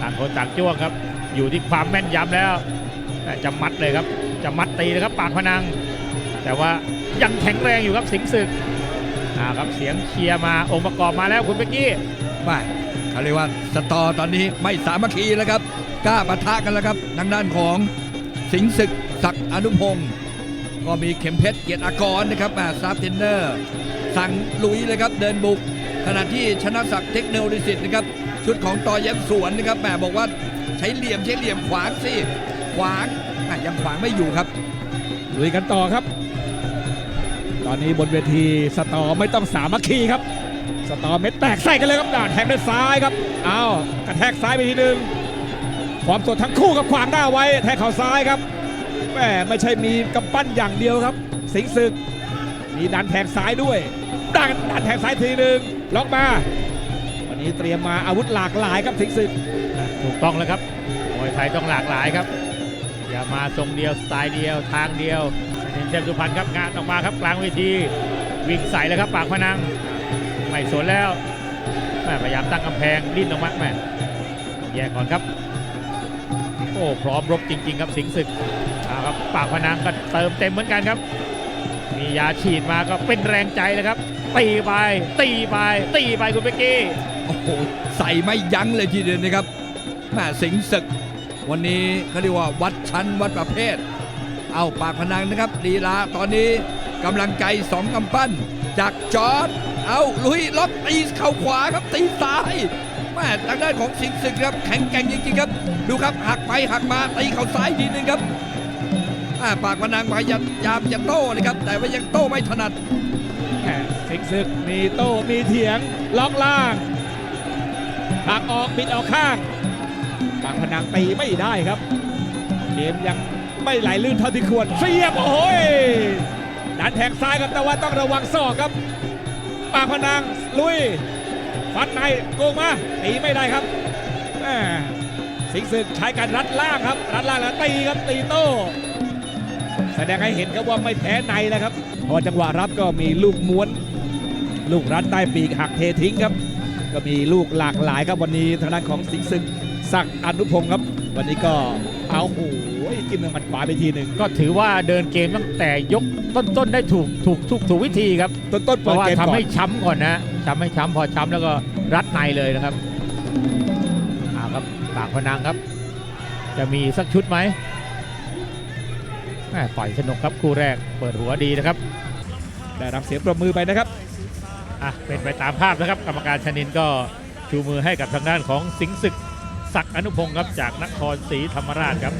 ต่างคนต่างจ้วงครับ อยู่ที่ความแม่นยำแล้วแต่จะมัดเลยครับ จะมัดตีเลยครับปากพนัง แต่ว่ายังแข็งแรงอยู่ครับสิงห์ศึกอ่าครับเสียงเชียร์มาองค์ประกอบมาแล้วคุณเป๊กกี้ไม่เขาเรียกว่าสตอตอนนี้ไม่สามัคคีแล้วครับกล้าปะทะกันแล้วครับทางด้านของสิงห์ศึกศักอนุพงศ์ก็มีเข็มเพชรเกียรติอากรนะครับมาซาร์เทนเนอร์ สั่งลุยเลยครับเดินบุก ขณะที่ชนะศักดิ์เทคโนโลยีนะครับ ชุดของต่อย็บสวนนะครับแหมบอกว่าใช้เหลี่ยมใช้เหลี่ยมขวางสิขวางยังขวางไม่อยู่ครับลุยกันต่อครับ ตอนนี้บนเวทีสตอไม่ต้องสามัคคีครับ สตอเม็ดแตกใส่กันเลยครับด่านแทงด้วยซ้ายครับเอาวกระแทกซ้ายไปทีหนึ่งความสดทั้งคู่กับขวางหน้าไว้ แทงเข่าซ้ายครับแหมไม่ใช่มีกำปั้นอย่างเดียวครับ สิงศึกมีดันแทงซ้ายด้วยดันดันแทงซ้ายทีหนึ่งล็อกมา นี้เตรียมมาอาวุธหลากหลายครับสิงห์ศึกถูกต้องแล้วครับมวยไทยต้องหลากหลายครับ อย่ามาทรงเดียวสไตล์เดียวทางเดียวเห็นเทพสุพรรณครับงานออกมาครับกลางเวทีวิ่งใส่เลยครับปากพนังไม่สนแล้วแม่พยายามตั้งกำแพงดิ้นออกมาแม่แยกก่อนครับโอ้พร้อมรบจริง ๆ ครับสิงห์ศึกเอาครับปากพนังก็เติมเต็มเหมือนกันครับ มียาฉีดมาก็เป็นแรงใจเลยครับ ตีไป ตีไป ตีไปคุณเป๊กกี้โอ้โหใส่ไม่ยั้งเลยทีเดียวนะครับแม่สิงศึก วันนี้เขาเรียกว่าวัดชั้นวัดประเภท เอาปากพนังนะครับลีลาตอนนี้กำลังใจสองกำปั้น จากจอร์ดเอาลุยล็อกตีเข่าขวาครับตีซ้ายแม่ทางด้านของสิงศึกครับแข็งแกร่งจริงๆครับ ดูครับหักไปหักมาตีเข่าซ้ายทีนึงครับอ่ปากพนังพยายามจะโต้นะครับ แต่ว่ายังโต้ไม่ถนัด สิงห์ศึกมีโต้มีเถียง ล็อกล่างหักออกบิดออกข้างปากพนังตีไม่ได้ครับ เกมยังไม่ไหลลื่นเท่าที่ควรเสียบโอ้ยดันแทงซ้ายครับแต่ว่าต้องระวังศอกครับ ปากพนังลุยฟันในโกงมาตีไม่ได้ครับสิงห์ศึกใช้การรัดล่างครับ รัดล่างแล้วตีครับตีโต้ แสดงให้เห็นครับว่าไม่แพ้ในนะครับ พอจังหวะรับก็มีลูกม้วน ลูกรัดใต้ปีกหักเททิ้งครับ ก็มีลูกหลากหลายครับวันนี้ทางด้านของสิงห์ศึกศักดิ์อนุพงศ์ครับ วันนี้ก็เอาโหกินเมืองมันขวาไปทีหนึ่งก็ถือว่าเดินเกมตั้งแต่ยกต้นๆได้ถูกถูกถูกถูกวิธีครับต้นต้นๆเพเปิดราะว่าเกมทำก่อนให้ช้ำก่อนนะช้ำให้ช้ำพอช้ำแล้วก็รัดในเลยนะครับเอาครับปากพนังครับ จะมีสักชุดไหมแม่ ต่อยสนุกครับคู่แรกเปิดหัวดีนะครับ ได้รับเสียงปรบมือไปนะครับ อะเป็นไปตามภาพนะครับ กรรมการชนินก็ชูมือให้กับทางด้านของสิงห์ศึกศักดิ์อนุพงศ์ครับจากนครศรีธรรมราชครับ